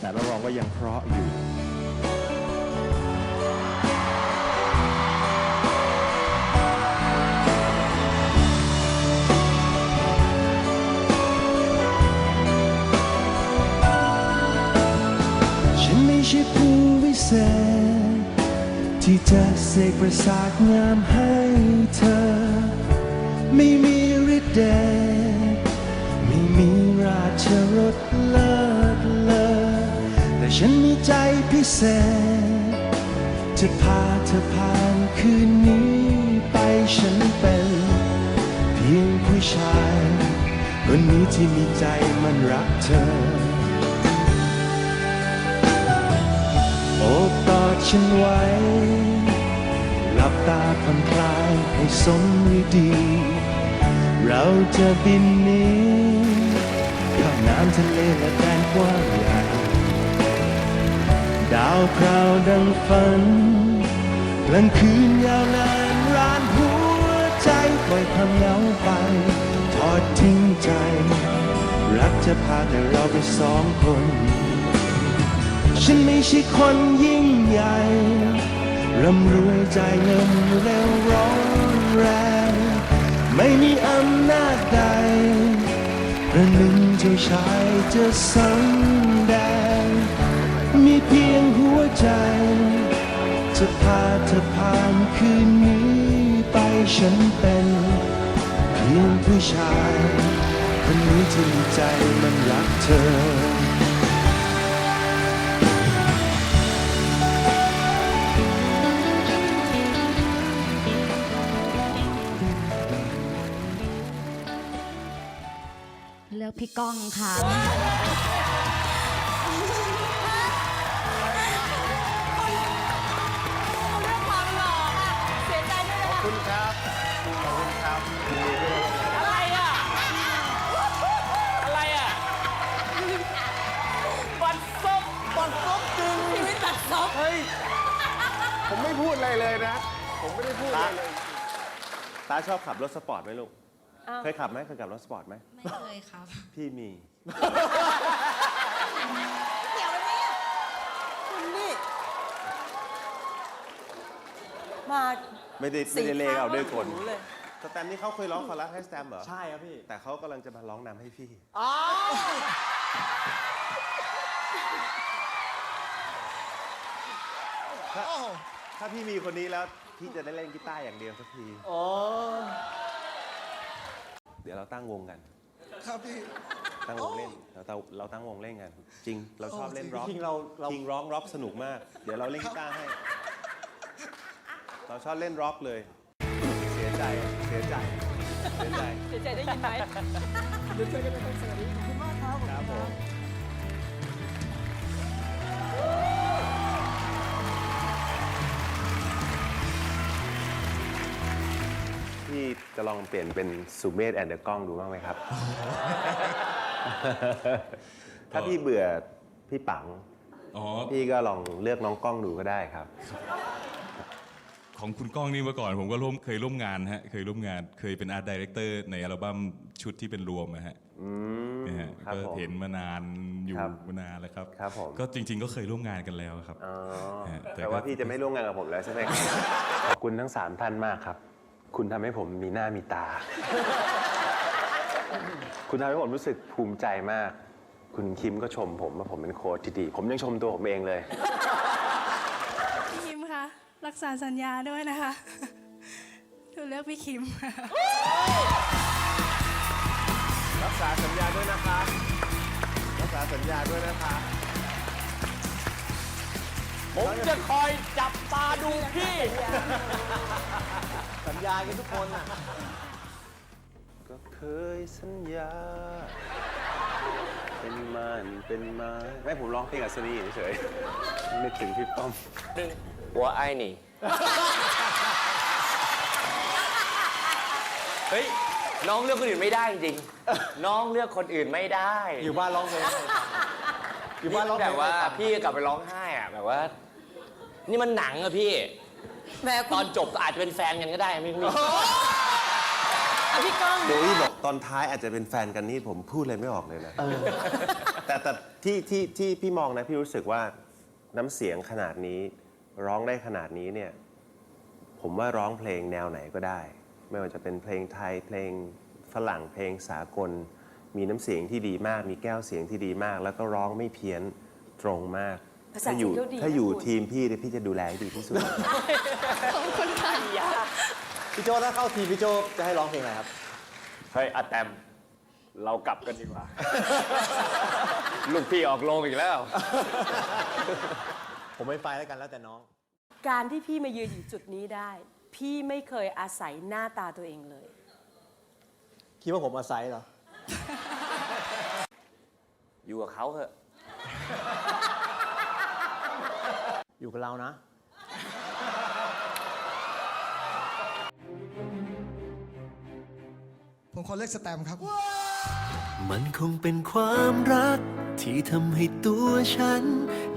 แต่รับรองว่ายังเพราะอยู่ฉันไม่ใช่ผู้วิเศษที่จะเสกประสาทงามให้เธอ พิเศษ จะพาเธอผ่านคืนนี้ไปฉันเป็น เพียงผู้ชายคนนี้ที่มีใจมันรักเธอ โอบกอดฉันไว้ หลับตาผ่อนคลายให้สมฤดี เราจะบินนี้ข้ามน้ำทะเลและแดนกว้างใหญ่ ดาวพราวดังฝันกลางคืนยาวนานร้านหัวใจปล่อยความเหงาไป ทอดทิ้งใจ รักจะพาแต่เราไปสองคน ฉันไม่ใช่คนยิ่งใหญ่ร่ำรวยใจเงินเร็วร้อนแรงไม่มีอำนาจใดประหนึ่งเจ้าชายจะสังแดงมีเพียง ใจ จะพาเธอผ่านคืนนี้ไปฉันเป็นเพียงผู้ชายคนนี้ที่ใจมันรักเธอเลือกพี่ก้องค่ะ คุณครับ ขอบคุณครับอะไรอะ อะไรอะบัตรซบบัตรซบจริงชีวิตบัตรซบเฮ้ย ผมไม่พูดอะไรเลยนะ ผมไม่ได้พูดอะไรเลย ตาชอบขับรถสปอร์ตไหมลูก เคยขับไหมเคยขับรถสปอร์ตไหม ไม่เคยครับ พี่มีคุณนี่ มา ไม่ได้สี่ไม่ได้เลขเอาด้วยคนข้างเลย สแตมนี่เขาเคยร้องคอรัสให้สแตมเหรอ ใช่ครับพี่ แต่เขากำลังจะมาร้องนำให้พี่ อ๋อถ้าถ้าพี่มีคนนี้แล้ว พี่จะได้เล่นกีตาร์อย่างเดียวสักที อ๋อเดี๋ยวเราตั้งวงกัน ครับพี่ ตั้งวงเล่น เราตั้งเราตั้งวงเล่นกัน จริง เราชอบเล่นร็อกจริงๆเราเรา คิงร้องร็อกสนุกมาก เดี๋ยวเราเล่นกีตาร์ให้ เราชอบเล่นร็อกเลย เสียใจเสียใจเสียใจเสียใจได้ยินไหมเดี๋ยวเจอกันในคอนเสิร์ตนี้ขอบคุณมากครับครับผมพี่จะลองเปลี่ยนเป็นสุเมธแอนเดอร์กล้องดูบ้างไหมครับ ถ้าพี่เบื่อพี่ปัง อ๋อ พี่ก็ลองเลือกน้องกล้องดูก็ได้ครับ ของคุณก้องนี่เมื่อก่อนผมก็ร่วมเคยร่วมงานฮะเคยร่วมงานเคยเป็นอาร์ตดีเรคเตอร์ในอัลบั้มชุดที่เป็นรวมนะฮะอืมนะฮะครับก็ผม เห็นมานานอยู่ครับมานานแล้วครับ ครับผม ก็จริง ๆ ก็เคยร่วมงานกันแล้วครับ อ๋อฮะแต่แต่ว่าก็พี่จะไม่ร่วมงานกับผมแล้วใช่ไหมครับ ขอบคุณทั้งสามท่านมากครับ คุณทำให้ผมมีหน้ามีตา คุณทำให้ผมรู้สึกภูมิใจมาก คุณคิมก็ชมผมว่าผมเป็นโค้ชที่ดี ผมยังชมตัวผมเองเลยพี่คิมคะ รักษาสัญญาด้วยนะคะหนูเลือกพี่คิมรักษาสัญญาด้วยนะคะ รักษาสัญญาด้วยนะคะ ผมจะคอยจับตาดูพี่ สัญญากันทุกคนอะ ก็เคยสัญญา เป็นมันเป็นไมาไม่ผมร้องเพลงอัศนีเฉยๆนึกถึงพี่ป้อมหัว ไอ้นี่เฮ้ย น้องเลือกคนอื่นไม่ได้จริงๆน้องเลือกคนอื่นไม่ได้อยู่บ้านร้องเพลงอยู่บ้านร้องเพลแบงบว่าพี่กลับไปร้องไห้อะแบบว่า นี่มันหนังอะพี่ แหม่ตคุอณนจบก็อาจจะเป็นแฟนกันก็ได้ไม่มีอะพี่ก้อง โดยบอกตอนท้ายอาจจะเป็นแฟนกันนี่ผมพูดอะไรไม่ออกเลยนะแต่แต่ที่ที่ที่พี่มองนะ พี่รู้สึกว่าน้ำเสียงขนาดนี้ ร้องได้ขนาดนี้เนี่ยผมว่าร้องเพลงแนวไหนก็ได้ ไม่ว่าจะเป็นเพลงไทยเพลงฝรั่งเพลงสากล มีน้ำเสียงที่ดีมาก มีแก้วเสียงที่ดีมาก แล้วก็ร้องไม่เพี้ยนตรงมาก ภาษาถ้าอยู่จีนก็ดีนะถ้าอยู่คุณ ทีมพี่เนี่ยพี่จะดูแลให้ดีที่สุด พี่โจถ้าเข้าทีมพี่โจจะให้ร้องเพลงอะไรครับ เฮ้ยอาแตม เรากลับกันดีกว่า ลูกพี่ออกโรงอีกแล้ว ผมไม่ไฟแล้วกันแล้วแต่น้อง การที่พี่มายืนอยู่จุดนี้ได้ พี่ไม่เคยอาศัยหน้าตาตัวเองเลย คิดว่าผมอาศัยเหรอ อยู่กับเขาเถอะ อยู่กับเรานะ ผมขอเลือกสแตมป์ครับ มันคงเป็นความรักที่ทำให้ตัวฉัน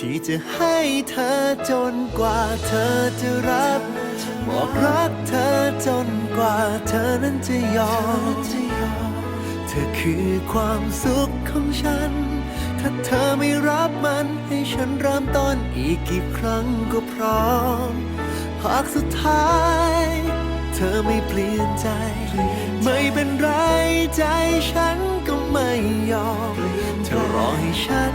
ที่จะให้เธอจนกว่าเธอจะรับบอกรักเธอจนกว่าเธอนั้นจะยอม เธอคือความสุขของฉัน ถ้าเธอไม่รับมันให้ฉันเริ่มต้นอีกกี่ครั้งก็พร้อม หากสุดท้าย เธอไม่เปลี่ยนใจ ไม่เป็นไรใจฉันก็ไม่ยอมเธอรอให้ฉัน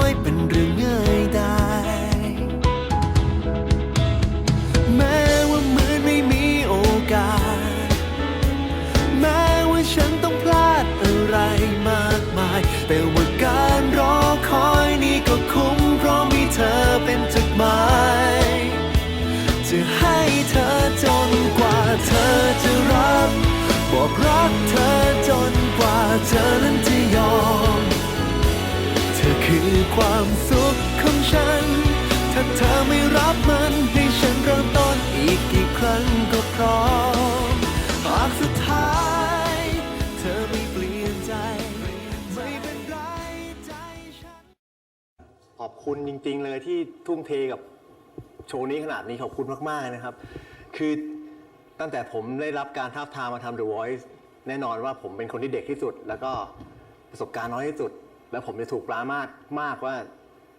ย ความสุขของฉัน ถ้าเธอไม่รับมันให้ฉันเริ่มต้นอีกกี่ครั้งก็พร้อมหากสุดท้าย เธอไม่เปลี่ยนใจ ไม่เป็นไรใจฉัน ขอบคุณจริง ๆ เลยที่ทุ่มเทกับโชว์นี้ขนาดนี้ขอบคุณมากๆนะครับ คือตั้งแต่ผมได้รับการท้าบทามมาทำ The Voice แน่นอนว่าผมเป็นคนที่เด็กที่สุด แล้วก็ประสบการณ์น้อยที่สุด แล้วผมจะถูกปรามาสมากว่า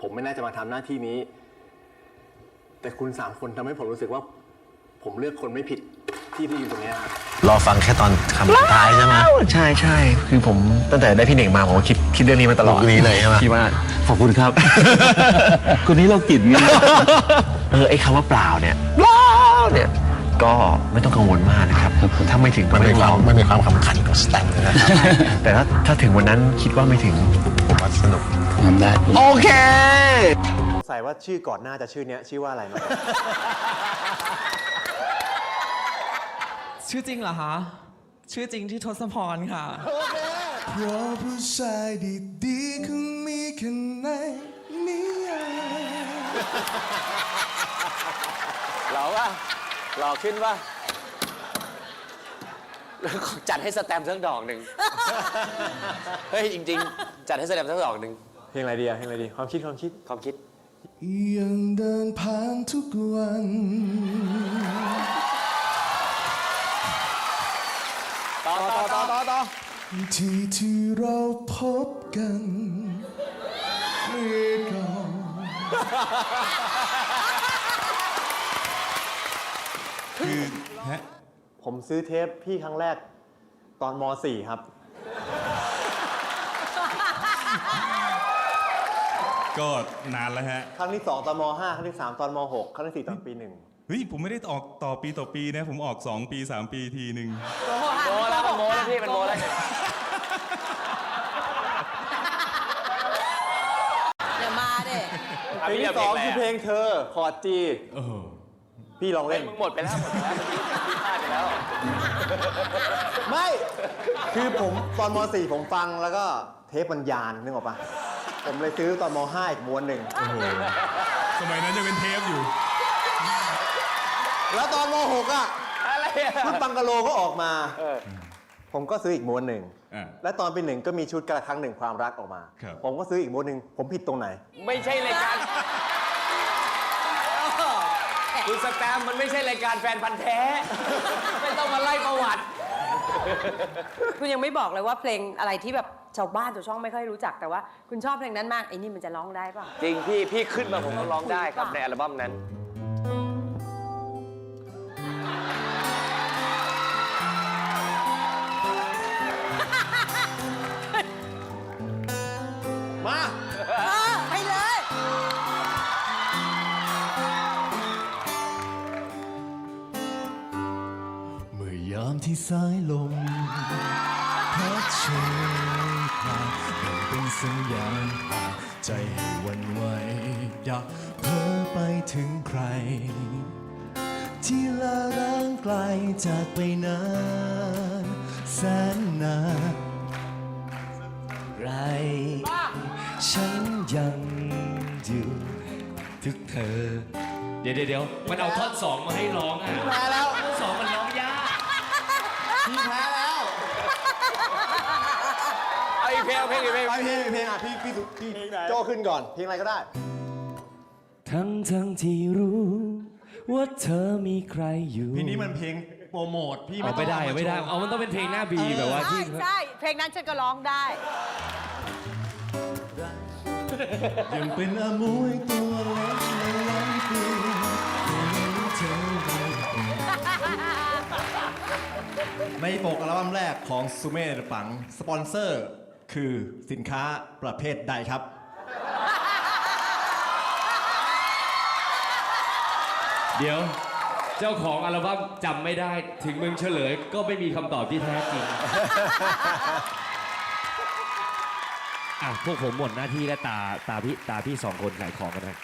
ผมไม่น่าจะมาทำหน้าที่นี้ แต่คุณสามคนทำให้ผมรู้สึกว่า ผมเลือกคนไม่ผิดที่ที่อยู่ตรงเนี้ยครับ รอฟังแค่ตอนคำสุดท้ายใช่ไหมใช่ใช่คือผมตั้งแต่ได้พี่เน่งมาผมก็คิดคิดเรื่องนี้มาตลอดนี้เลยใช่ไหมคิดว่าขอบคุณครับ คนนี้เรากินเงี้ยเออไอ้คำว่าเปล่าเนี่ยเปล่าเนี่ยก็ไม่ต้องกังวลมากนะครับถ้าไม่ถึงก็ไม่ต้องร้องไม่มีความสำคัญกับสแตมป์นะแต่ถ้าถ้าถึงวันนั้นคิดว่าไม่ถึงผม ว่าสนุกทำได้โอเค ใส่ว่าชื่อก่อนหน้าจะชื่อเนี้ยชื่อว่าอะไรมาชื่อจริงเหรอคะชื่อจริงที่ทศพรค่ะ เพราะผู้ชายดีๆคงมีแค่ในนิยายหล่อป่ะหล่อขึ้นป่ะแล้วขอจัดให้สแตมป์สักดอกหนึ่ง เฮ้ย จริง ๆ จัดให้สแตมป์สักดอกหนึ่งเพลงอะไรดีอะเพลงอะไรดี ความคิดความคิด ความคิด ยังเดินผ่านทุกวัน ต่อต่อต่อต่อต่อที่ที่เราพบกันเมื่อก่อนคือฮะผมซื้อเทปพี่ครั้งแรกตอนม .4 ครับ ก็นานแล้วฮะ ครั้งที่2ตอนม .5 ครั้งที่3ตอนม .6 ครั้งที่4ตอนปีหนึ่งเฮ้ย ผมไม่ได้ออกต่อปีต่อปีนะ ผมออก 2 ปี 3 ปีทีหนึ่งโมแล้วมันโมแล้วพี่มันโมแล้วอย่ามาเด้อะเพลงพี่ที่จะสองเพลงอะไรคือเพลอะงเธอคอร์ดจีโอ้โหพี่ลองเฮ้ยเล่น มึงหมดไปแล้วหมดไปแล้วเมื่อกี้พี่พลาดไปแล้ว ไม่ คือผมตอนม .4 ผมฟังแล้วก็เทปมันยานนึกออกปะ ผมเลยซื้อตอนม .5 อีกม้วนหนึ่ง โอ้โหสมัยนั้นยังเป็นเทปอยู่ แล้วตอนม .6 อะอะไรอะชุดบังกะโลก็ออกมา เออ ผมก็ซื้ออีกม้วนหนึ่ง อ่าและตอนปีหนึ่งก็มีชุดกระครั้งหนึ่งความรักออกมา ครับ ผมก็ซื้ออีกม้วนหนึ่ง ผมผิดตรงไหน ไม่ใช่รายการคุณสแตมป์มันไม่ใช่รายการแฟนพันธ์แท้ ไม่ต้องมาไล่ประวัติ คุณยังไม่บอกเลยว่าเพลงอะไรที่แบบ ชาวบ้านชาวช่องไม่ค่อยรู้จักแต่ว่า คุณชอบเพลงนั้นมากไอ้นี่มันจะร้องได้เปล่ะจริงพี่ พี่ขึ้นมาผมก็ร้องได้ครับในอัลบั้มนั้น มาไปเลย เมื่อยามที่สายลม สัญญาณพาใจให้หวันไหวอยากเพ้อไปถึงใคร ที่ลาร้างไกลจากไปนานแสนนานไร ฉันยังอยู่ทึกเธอ เดี๋ยวเดี๋ยวมันเอาท่อนสองมาให้ร้องอะแพ้แล้ว ท่อนสองมันร้องยาก พี่แพ้แล้ว เอาอีกเพลงเอาเพลงอีกเพลง ไปเพลงเพลงอะพี่พี่สุพี่โจขึ้นก่อน เพลงอะไรก็ได้ ทั้งทั้งที่รู้ ว่าเธอมีใครอยู่เพลงนี้มันเพลงโปรโมทพี่เอาไม่ได้ไม่ได้เอามันต้องเป็นเพลงหน้าบีแบบว่าใช่ที่ใช่เพลงนั้นฉันก็ร้องได้ ยังเป็นอมวยตัวเล็กในล้ำเกลียวเธอในปกอัลบั้มแรกของซูเม่เดอะปัง สปอนเซอร์ คือสินค้าประเภทใดครับ เดี๋ยว เจ้าของอัลบั้มจำไม่ได้ ถึงมึงเฉลย ก็ไม่มีคำตอบที่แท้จริง อะพวกผมหมดหน้าที่และตาตาพี่ตาพี่สองคนขายของกันนะ